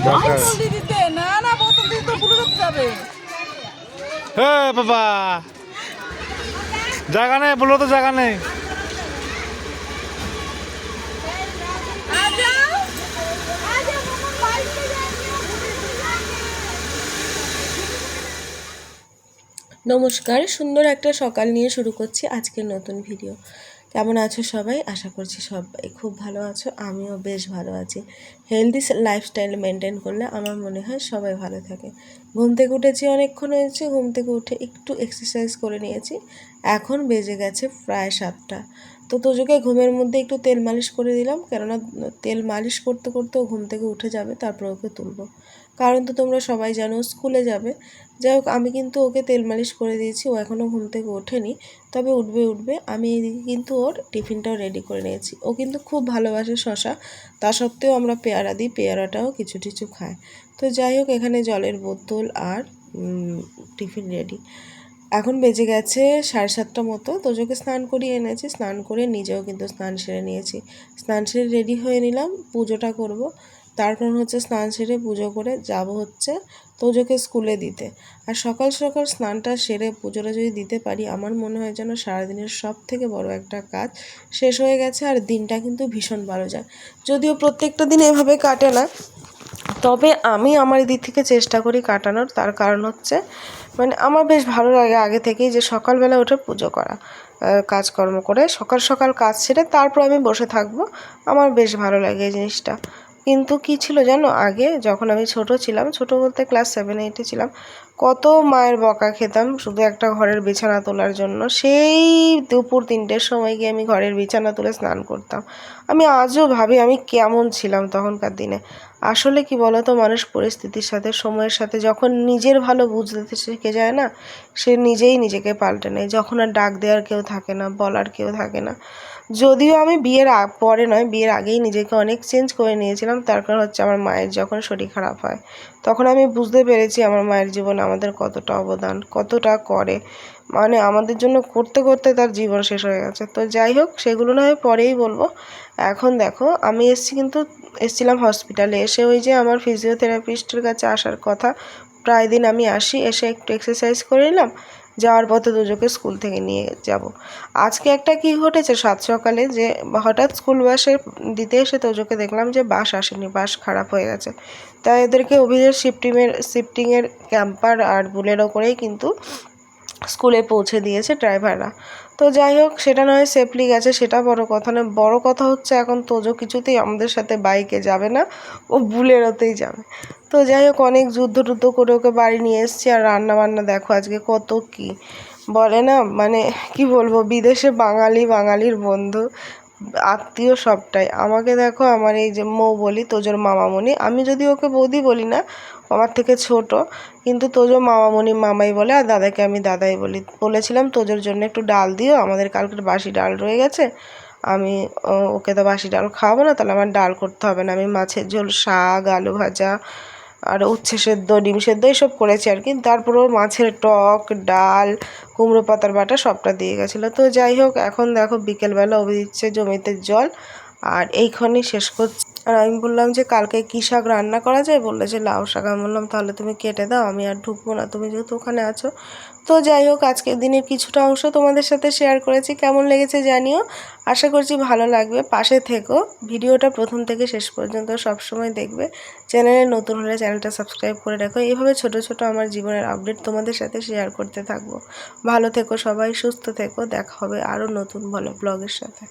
না না বোতল দিয়ে তো বুলুরত যাবে হে বাবা জায়গা নেই বলো তো জায়গা নেই নমস্কার সুন্দর একটা সকাল নিয়ে শুরু করছি আজকের নতুন ভিডিও কেমন আছো সবাই? আশা করছি সবাই খুব ভালো আছো, আমিও বেশ ভালো আছি। হেলদি লাইফস্টাইল মেনটেন করলে আমার মনে হয় সবাই ভালো থাকে। ঘুম থেকে উঠেছি অনেকক্ষণ হয়েছে, ঘুম থেকে উঠে একটু এক্সারসাইজ করে নিয়েছি। এখন বেজে গেছে প্রায় সাতটা। তো তোজোকে ঘুমের মধ্যে একটু তেল মালিশ করে দিলাম, কেননা তেল মালিশ করতে করতে ও ঘুম থেকে উঠে যাবে, তারপর ওকে তুলবো। কারণ তো তোমরা সবাই জানো স্কুলে যাবে। যাই হোক, আমি কিন্তু ওকে তেল মালিশ করে দিয়েছি, ও এখনও ঘুম থেকে ওঠেনি। তবে উঠবে উঠবে, আমি এদিকে কিন্তু ওর টিফিনটাও রেডি করে নিয়েছি। ও কিন্তু খুব ভালোবাসে শশা, তা সত্ত্বেও আমরা পেয়ারা দিই, পেয়ারাটাও কিছু কিছু খায়। তো যাই হোক, এখানে জলের বোতল আর টিফিন রেডি। এখন বেজে গেছে সাড়ে সাতটা মতো তোজোকে স্নান করিয়ে এনেছি, স্নান করে নিজেও কিন্তু স্নান সেরে নিয়েছি। স্নান সেরে রেডি হয়ে নিলাম, পুজোটা করব। তারপর হচ্ছে স্নান সেরে পুজো করে যাব হচ্ছে তোজোকে স্কুলে দিতে। আর সকাল সকাল স্নানটা সেরে পুজোটা যদি দিতে পারি, আমার মনে হয় যেন সারাদিনের সব থেকে বড় একটা কাজ শেষ হয়ে গেছে আর দিনটা কিন্তু ভীষণ ভালো যায়। যদিও প্রত্যেকটা দিন এভাবে কাটে না তবে আমি আমার দিক থেকে চেষ্টা করি কাটানোর, তার কারণ হচ্ছে মানে আমার বেশ ভালো লাগে আগে থেকেই যে সকালবেলা উঠে পুজো করা কাজকর্ম করে সকাল সকাল কাজ সেরে তারপর আমি বসে থাকব। আমার বেশ ভালো লাগে এই জিনিসটা। কিন্তু কি ছিল জানো? আগে যখন আমি ছোট ছিলাম, ছোট বলতে ক্লাস সেভেন এইটে ছিলাম কত মায়ের বকা খেতাম শুধু একটা ঘরের বিছানা তোলার জন্য। সেই দুপুর তিনটের সময় গিয়ে আমি ঘরের বিছানা তুলে স্নান করতাম। আমি আজও ভাবি আমি কেমন ছিলাম তখনকার দিনে। আসলে কি বলতো, মানুষ পরিস্থিতির সাথে, সময়ের সাথে যখন নিজের ভালো বুঝতে শিখে যায় না, সে নিজেই নিজেকে পাল্টে নেয়। যখন আর ডাক দেওয়ার কেউ থাকে না, বলার কেউ থাকে না। যদিও আমি বিয়ের পরে নয়, বিয়ের আগেই নিজেকে অনেক চেঞ্জ করে নিয়েছিলাম। তার কারণ হচ্ছে আমার মায়ের যখন শরীর খারাপ হয়, তখন আমি বুঝতে পেরেছি আমার মায়ের জীবনে আমাদের কতটা অবদান, কতটা করে। মানে আমাদের জন্য করতে করতে তার জীবন শেষ হয়ে গেছে। তো যাই হোক, সেগুলো না হয় পরেই বলব। এখন দেখো, আমি এসছি কিন্তু, এসছিলাম হসপিটালে এসে ওই যে আমার ফিজিওথেরাপিস্টের কাছে আসার কথা। প্রায় দিন আমি আসি, এসে একটু এক্সারসাইজ করে নিলাম। যাওয়ার পথে দুজোকে স্কুল থেকে নিয়ে যাব। আজকে একটা কি ঘটেছে? সাত সকালে যে হঠাৎ স্কুল বাসে দিতে এসে তোজোকে দেখলাম যে বাস আসেনি, বাস খারাপ হয়ে গেছে। তাই এদেরকে অভিযোগ শিফটিংয়ের শিফটিংয়ের ক্যাম্পার আর বুলেরও করেই কিন্তু স্কুলে পৌঁছে দিয়েছে ড্রাইভাররা। তো যাই হোক, সেটা নয় সেফলি গেছে, সেটা বড় কথা নয়। বড় কথা হচ্ছে এখন তোজো কিছুতেই আমাদের সাথে বাইকে যাবে না, ও বুলেরোতেই যাবে। তো যাই হোক, অনেক যুদ্ধ টুদ্ধ করে ওকে বাড়ি নিয়ে এসছি আর রান্না বান্না দেখো আজকে কত কি। বলে না মানে কি বলব, বিদেশে বাঙালি বাঙালির বন্ধু। আত্মীয় সবটাই। আমাকে দেখো আমার এই যে মৌ বলি, তোজোর মামামণি। আমি যদি ওকে বৌদি বলি না আমার থেকে ছোট, কিন্তু তোজো মামামণি, মামাই বলে, আর দাদাকে আমি দাদাই বলি। বলেছিলাম, তোজোর জন্য একটু ডাল দিও, আমাদের কালকের বাসি ডাল রয়ে গেছে। আমি ওকে তো বাসি ডাল খাওয়াবো না, তাহলে আমার ডাল করতে হবে না। আমি মাছের ঝোল, শাক, আলু ভাজা আর উচ্ছে সেদ্ধ, ডিম সেদ্ধ এইসব করেছি আর কি। তারপরেও মাছের টক, ডাল, কুমড়ো পাতার বাটা সবটা দিয়ে গেছিল। তো যাই হোক, এখন দেখো বিকেলবেলা অভি দিচ্ছে জমিতে জল, আর এইখানেই শেষ করছি। আর আমি বললাম যে কালকে কী শাক রান্না করা যায়? বলল যে লাউ শাক। আমি বললাম, তাহলে তুমি কেটে দাও, আমি আর ঢুকবো না। তুমি যেহেতু ওখানে আছো। তো যাই হোক, আজকের দিনের কিছুটা অংশ তোমাদের সাথে শেয়ার করেছি। কেমন লেগেছে জানিও। আশা করছি ভালো লাগবে। পাশে থেকো। ভিডিওটা প্রথম থেকে শেষ পর্যন্ত সবসময় দেখবে। চ্যানেলে নতুন হলে চ্যানেলটা সাবস্ক্রাইব করে রাখো। এইভাবে ছোট ছোট আমার জীবনের আপডেট তোমাদের সাথে শেয়ার করতে থাকব। ভালো থেকো সবাই, সুস্থ থেকো। দেখা হবে আরও নতুন ভালো ব্লগের সাথে।